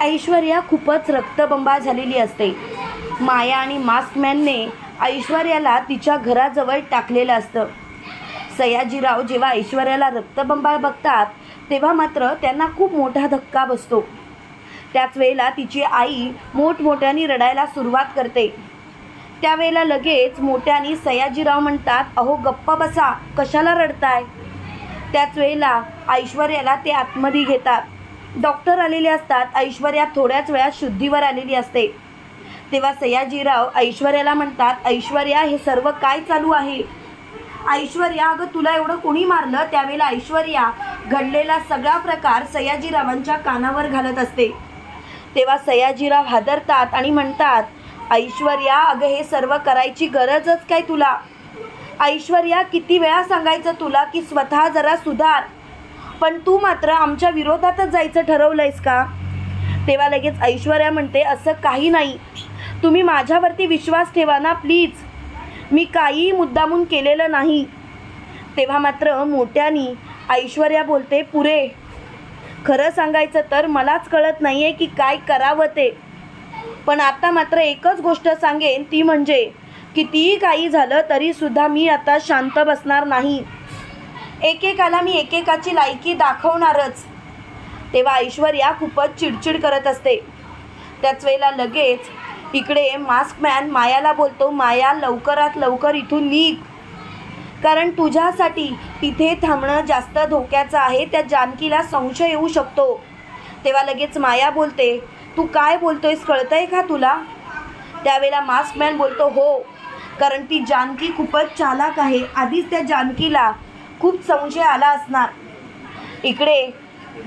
ऐश्वर्या खूपच रक्तबंबा झालेली असते. माया आणि मास्कमॅनने ऐश्वर्याला तिच्या घराजवळ टाकलेलं असतं. सयाजीराव जेव्हा ऐश्वर्याला रक्तबंबा बघतात तेव्हा मात्र त्यांना खूप मोठा धक्का बसतो. त्याच वेळेला तिची आई मोठमोठ्याने रडायला सुरुवात करते. त्यावेळेला लगेच मोठ्याने सयाजीराव म्हणतात अहो गप्प बसा कशाला रडताय? त्याच वेळेला ऐश्वर्याला ते आतमध्ये घेतात. डॉक्टर आलेले असतात ऐश्वर्या थोड्याच वेळात शुद्धीवर आलेली असते. तेव्हा सयाजीराव ऐश्वर्याला म्हणतात ऐश्वर्या हे सर्व काय चालू आहे? ऐश्वर्या अगं तुला एवढं कोणी मारलं? त्यावेळेला ऐश्वर्या घडलेला सगळा प्रकार सयाजीरावांच्या कानावर घालत असते. तेव्हा सयाजीराव हादरतात आणि म्हणतात ऐश्वर्या अगं हे सर्व करायची गरजच काय तुला? ऐश्वर्या किती वेळा सांगायचं तुला की स्वतः जरा सुधार पण तू मात्र आमच्या विरोधातच जायचं ठरवलंयस का? तेव्हा लगेच ऐश्वर्या म्हणते असं काही नाही. तुम्ही माझ्यावरती विश्वास ठेवा ना प्लीज. मी काहीही मुद्दामून केलेलं नाही. तेव्हा मात्र मोठ्यानी ऐश्वर्या बोलते पुरे खरं सांगायचं तर मलाच कळत नाही आहे की काय करावं ते. पण आता मात्र एकच गोष्ट सांगेन ती म्हणजे कितीही काही झालं तरीसुद्धा मी आता शांत बसणार नाही. एकेकाला मी एकेकाची लायकी दाखवणारच. तेव्हा ऐश्वर्या खूपच चिडचिड करत असते. त्याच वेळेला लगेच इकडे मास्कमॅन मायाला बोलतो माया लवकरात लवकर इथून निघ. कारण तुझ्यासाठी तिथे थांबणं जास्त धोक्याचं आहे त्या जानकीला संशय येऊ शकतो. तेव्हा लगेच माया बोलते तू काय बोलतोयस कळतंय का तुला? त्यावेळेला मास्कमॅन बोलतो हो कारण ती जानकी खूपच चालाक आहे. आधीच त्या जानकीला खूप संशय आला असणार. इकडे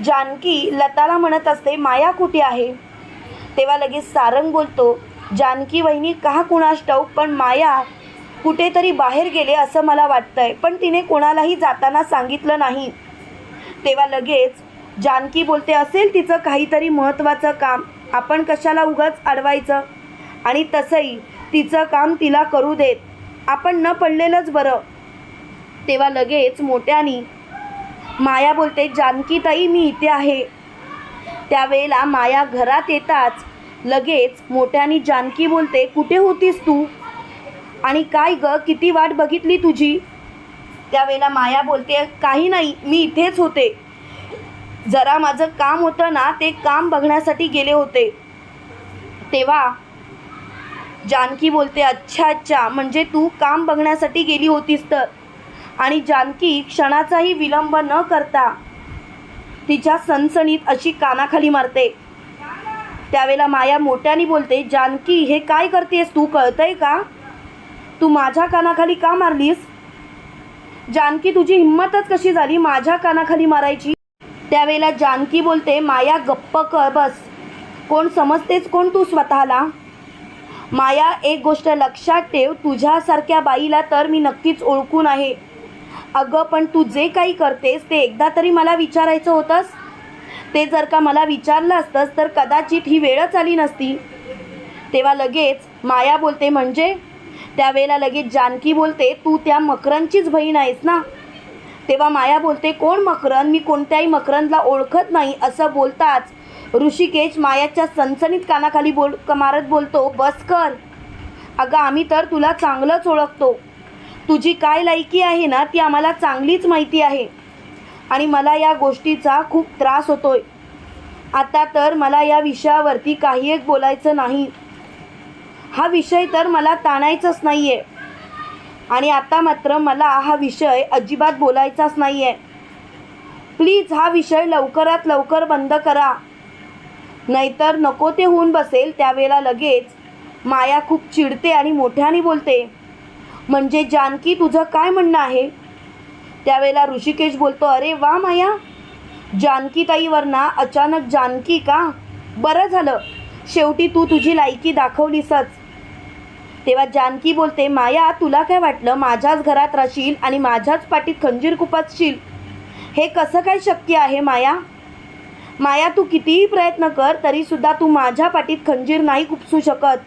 जानकी लताला म्हणत असते माया कुठे आहे? तेव्हा लगेच सारंग बोलतो जानकी वहिनी का कुणास ठाऊक पण माया कुठेतरी बाहेर गेले असं मला वाटतंय पण तिने कोणालाही जाताना सांगितलं नाही. तेव्हा लगेच जानकी बोलते असेल तिचं काहीतरी महत्त्वाचं काम आपण कशाला उगाच अडवायचं? आणि तसंही तिचं काम तिला करू देत. आपण न पडलेलंच बरं. तेव्हा लगेच मोठ्यानी माया बोलते जानकीताई मी इथे आहे. त्यावेळेला माया घरात येताच लगेच मोठ्यानी जानकी बोलते कुठे होतीस तू? आणि काय ग किती वाट बघितली तुझी? त्यावेळेला माया बोलते काही नाही मी इथेच होते. जरा माझं काम होतं ना ते काम बघण्यासाठी गेले होते. तेव्हा जानकी बोलते अच्छा अच्छा म्हणजे तू काम बघण्यासाठी गेली होतीस तर? आणि जानकी क्षणाचाही विलंब न करता तिच्या सणसणीत अशी कानाखाली मारते. त्यावेळेला माया मोठ्याने बोलते जानकी हे काय करतेस? तू कळतंय का? तू माझ्या कानाखाली का मारलीस? जानकी तुझी हिंमतच कशी झाली माझ्या कानाखाली मारायची? त्यावेळेला जानकी बोलते माया गप्प कर बस. कोण समजतेस कोण तू स्वतःला? माया एक गोष्ट लक्षात ठेव तुझ्यासारख्या बाईला तर मी नक्कीच ओळखून आहे. अगं पण तू जे काही करतेस ते एकदा तरी मला विचारायचं होतंस? ते जर का मला विचारलं असतंस तर कदाचित ही वेळच आली नसती. तेव्हा लगेच माया बोलते म्हणजे? त्यावेळेला लगेच जानकी बोलते तू त्या मकरनचीच बहीण आहेस ना? तेव्हा माया बोलते कोण मकरन मी कोणत्याही मकरनला ओळखत नाही असं बोलताच ऋषिकेश मायाच्या सनसनीत कानाखाली बोल मारत बोलतो बस कर. अगं आम्ही तर तुला चांगलंच ओळखतो. तुझी काय लायकी आहे ना ती आम्हाला चांगलीच माहिती आहे. आणि मला या गोष्टीचा खूप त्रास होतोय. आता तर मला या विषयावरती काही एक बोलायचं नाही. हा विषय तर मला ताणायचाच नाही आहे आणि आता मात्र मला हा विषय अजिबात बोलायचाच नाही आहे प्लीज हा विषय लवकरात लवकर बंद करा. नाहीतर नको ते होऊन बसेल त्यावेळेला लगेच. माया खूप चिडते आणि मोठ्याने बोलते. म्हणजे जानकी तुझं काय म्हणणं आहे? त्यावेळेला ऋषिकेश बोलतो अरे वा माया जानकी ताईवर ना अचानक जानकी का? बरं झालं. शेवटी तू तुझी लायकी दाखवलीसच. तेव्हा जानकी बोलते माया तुला काय वाटलं? माझ्याच घरात राहशील आणि माझ्याच पाठीत खंजीर खुपसशील हे कसं काय शक्य आहे माया? माया तू कितीही प्रयत्न कर तरीसुद्धा तू माझ्या पाठीत खंजीर नाही खुपसू शकत.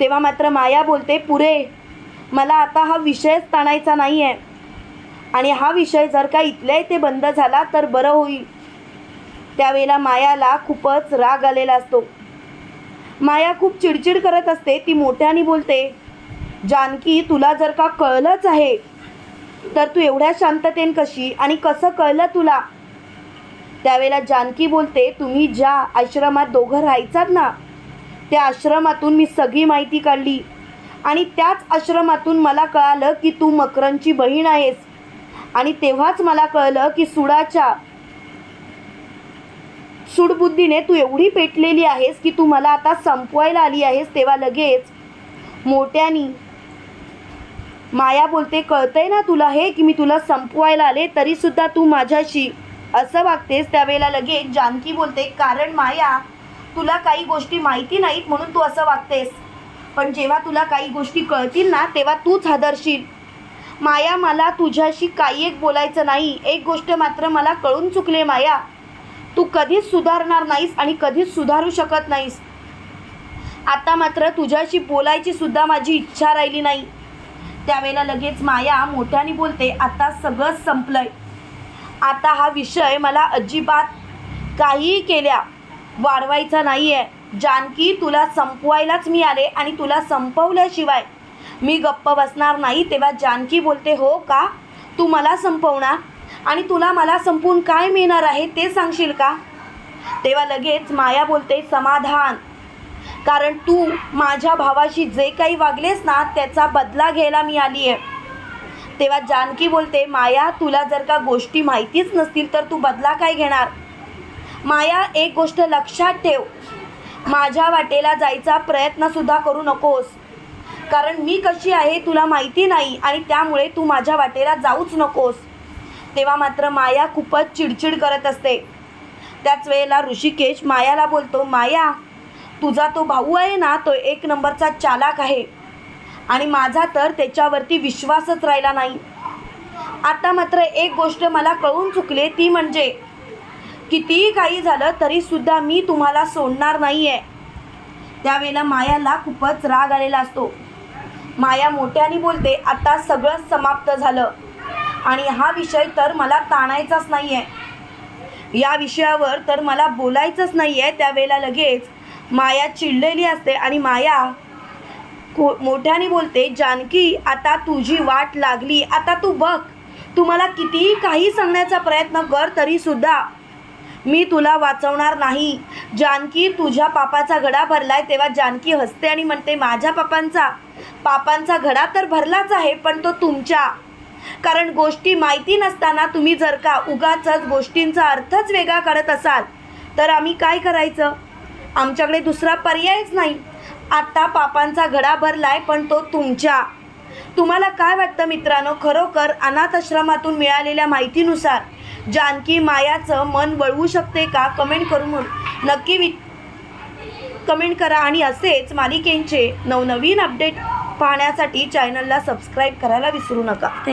तेव्हा मात्र माया बोलते पुरे मला आता हा विषयच ताणायचा नाही आहे आणि हा विषय जर का इथल्या इथे बंद झाला तर बरं होईल. त्यावेळेला मायाला खूपच राग आलेला असतो. माया खूप चिडचिड करत असते ती मोठ्याने बोलते जानकी तुला जर का कळलंच आहे तर तू एवढ्या शांततेन कशी आणि कसं कळलं तुला? त्यावेळेला जानकी बोलते तुम्ही ज्या आश्रमात दोघं राहायचात ना त्या आश्रमातून मी सगळी माहिती काढली. आणि त्याच आश्रमातून मला कळालं की तू मकरनची बहीण आहेस. आणि तेव्हाच मला कळलं की सुडाच्या सुडबुद्धीने तू एवढी पेटलेली आहेस की तू मला आता संपवायला आली आहेस तेव्हा लगेच. मोठ्यानी माया बोलते कळतंय ना तुला हे की मी तुला संपवायला आले तरीसुद्धा तू माझ्याशी असं वागतेस? त्यावेळेला लगेच जानकी बोलते कारण माया तुला काही गोष्टी माहिती नाहीत म्हणून तू असं वागतेस. पण जेव्हा तुला काही गोष्टी कळतील ना तेव्हा तूच हादरशील. माया मला तुझ्याशी काही एक बोलायचं नाही. एक गोष्ट मात्र मला कळून चुकले माया. तू कधीच सुधारणार नाहीस आणि कधीच सुधारू शकत नाहीस. आता मात्र तुझ्याशी बोलायची सुद्धा माझी इच्छा राहिली नाही. त्यावेळेला लगेच माया मोठ्याने बोलते आता सगळंच संपलंय. आता हा विषय मला अजिबात काहीही केल्या वाढवायचा नाही आहे जानकी तुला संपवायलाच मी आले आणि तुला संपवल्याशिवाय मी गप्प बसणार नाही. तेव्हा जानकी बोलते हो का? तू मला संपवणार? आणि तुला मला संपवून काय मिळणार आहे ते सांगशील का? तेव्हा लगेच माया बोलते समाधान. कारण तू माझ्या भावाशी जे काही वागलेस ना त्याचा बदला घ्यायला मी आली आहे तेव्हा जानकी बोलते माया तुला जर का गोष्टी माहितीच नसतील तर तू बदला काय घेणार? माया एक गोष्ट लक्षात ठेव. माझ्या वाटेला जायचा प्रयत्नसुद्धा करू नकोस. कारण मी कशी आहे तुला माहिती नाही आणि त्यामुळे तू माझ्या वाटेला जाऊच नकोस. तेव्हा मात्र माया खूपच चिडचिड करत असते. त्याच वेळेला ऋषिकेश मायाला बोलतो माया तुझा तो भाऊ आहे ना तो एक नंबरचा चालाक आहे. आणि माझा तर त्याच्यावरती विश्वासच राहिला नाही. आता मात्र एक गोष्ट मला कळून चुकले ती म्हणजे कितीही काही झालं तरीसुद्धा मी तुम्हाला सोडणार नाही आहे त्यावेळेला मायाला खूपच राग आलेला असतो. माया मोठ्याने बोलते आता सगळं समाप्त झालं. आणि हा विषय तर मला ताणायचाच नाही आहे या विषयावर तर मला बोलायचंच नाही आहे त्यावेळेला लगेच माया चिडलेली असते आणि माया को मोठ्याने बोलते जानकी आता तुझी वाट लागली. आता तू बघ. तू मला कितीही काही सांगण्याचा प्रयत्न कर तरीसुद्धा मी तुला वाचवणार नाही. जानकी तुझ्या पापाचा घडा भरलाय तेव्हा जानकी हसते आणि म्हणते माझ्या पापांचा पापांचा घडा तर भरलाच आहे पण तो तुमच्या. कारण गोष्टी माहिती नसताना तुम्ही जर का उगाचच गोष्टींचा अर्थच वेगळा करत असाल तर आम्ही काय करायचं? आमच्याकडे दुसरा पर्यायच नाही. आत्ता पापांचा घडा भरलाय पण तो तुमच्या. तुम्हाला काय वाटतं मित्रांनो? खरोखर अनाथ आश्रमातून मिळालेल्या माहितीनुसार जानकी मायाचं मन वळवू शकते का? कमेंट करून नक्की वि कमेंट करा आणि असेच मालिकेंचे नवनवीन अपडेट पाहण्यासाठी चॅनलला सबस्क्राईब करायला विसरू नका. थँक्यू